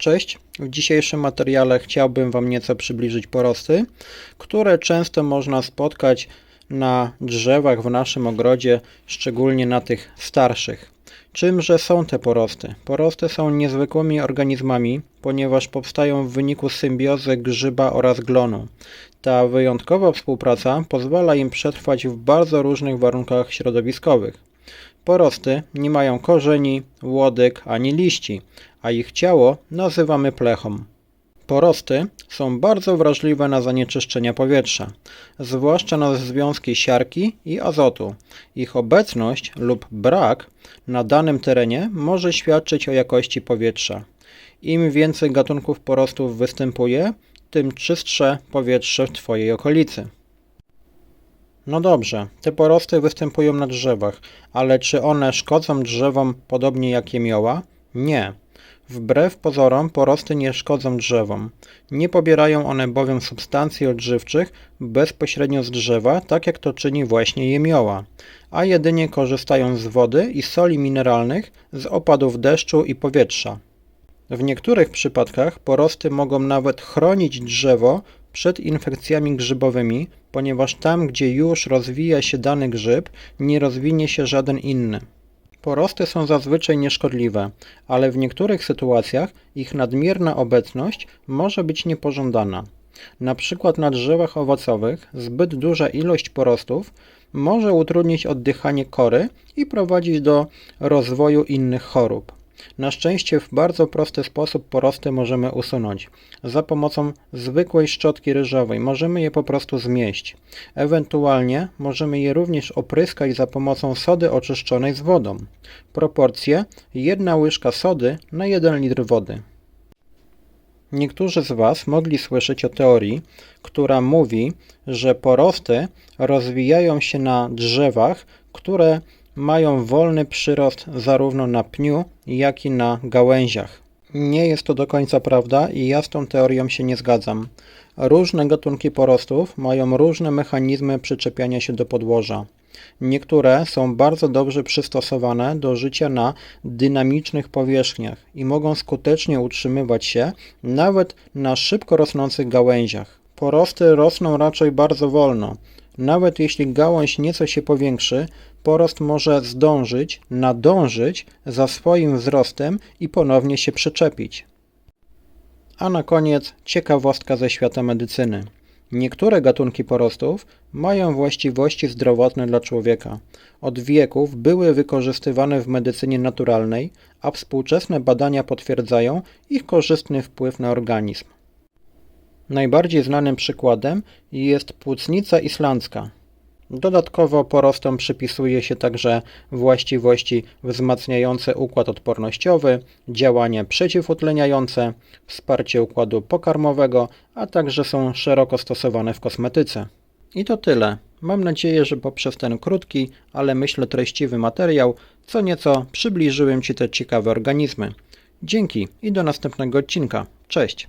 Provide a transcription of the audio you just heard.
Cześć, w dzisiejszym materiale chciałbym Wam nieco przybliżyć porosty, które często można spotkać na drzewach w naszym ogrodzie, szczególnie na tych starszych. Czymże są te porosty? Porosty są niezwykłymi organizmami, ponieważ powstają w wyniku symbiozy grzyba oraz glonu. Ta wyjątkowa współpraca pozwala im przetrwać w bardzo różnych warunkach środowiskowych. Porosty nie mają korzeni, łodyg ani liści, a ich ciało nazywamy plechą. Porosty są bardzo wrażliwe na zanieczyszczenia powietrza, zwłaszcza na związki siarki i azotu. Ich obecność lub brak na danym terenie może świadczyć o jakości powietrza. Im więcej gatunków porostów występuje, tym czystsze powietrze w Twojej okolicy. No dobrze, te porosty występują na drzewach, ale czy one szkodzą drzewom podobnie jak jemioła? Nie. Wbrew pozorom porosty nie szkodzą drzewom. Nie pobierają one bowiem substancji odżywczych bezpośrednio z drzewa, tak jak to czyni właśnie jemioła, a jedynie korzystają z wody i soli mineralnych z opadów deszczu i powietrza. W niektórych przypadkach porosty mogą nawet chronić drzewo przed infekcjami grzybowymi, ponieważ tam, gdzie już rozwija się dany grzyb, nie rozwinie się żaden inny. Porosty są zazwyczaj nieszkodliwe, ale w niektórych sytuacjach ich nadmierna obecność może być niepożądana. Na przykład na drzewach owocowych zbyt duża ilość porostów może utrudnić oddychanie kory i prowadzić do rozwoju innych chorób. Na szczęście w bardzo prosty sposób porosty możemy usunąć. Za pomocą zwykłej szczotki ryżowej możemy je po prostu zmieść. Ewentualnie możemy je również opryskać za pomocą sody oczyszczonej z wodą. Proporcje 1 łyżka sody na 1 litr wody. Niektórzy z Was mogli słyszeć o teorii, która mówi, że porosty rozwijają się na drzewach, które mają wolny przyrost zarówno na pniu, jak i na gałęziach. Nie jest to do końca prawda i ja z tą teorią się nie zgadzam. Różne gatunki porostów mają różne mechanizmy przyczepiania się do podłoża. Niektóre są bardzo dobrze przystosowane do życia na dynamicznych powierzchniach i mogą skutecznie utrzymywać się nawet na szybko rosnących gałęziach. Porosty rosną raczej bardzo wolno. Nawet jeśli gałąź nieco się powiększy, porost może zdążyć, nadążyć za swoim wzrostem i ponownie się przyczepić. A na koniec ciekawostka ze świata medycyny. Niektóre gatunki porostów mają właściwości zdrowotne dla człowieka. Od wieków były wykorzystywane w medycynie naturalnej, a współczesne badania potwierdzają ich korzystny wpływ na organizm. Najbardziej znanym przykładem jest płucnica islandzka. Dodatkowo porostom przypisuje się także właściwości wzmacniające układ odpornościowy, działanie przeciwutleniające, wsparcie układu pokarmowego, a także są szeroko stosowane w kosmetyce. I to tyle. Mam nadzieję, że poprzez ten krótki, ale myślę treściwy materiał co nieco przybliżyłem Ci te ciekawe organizmy. Dzięki i do następnego odcinka. Cześć!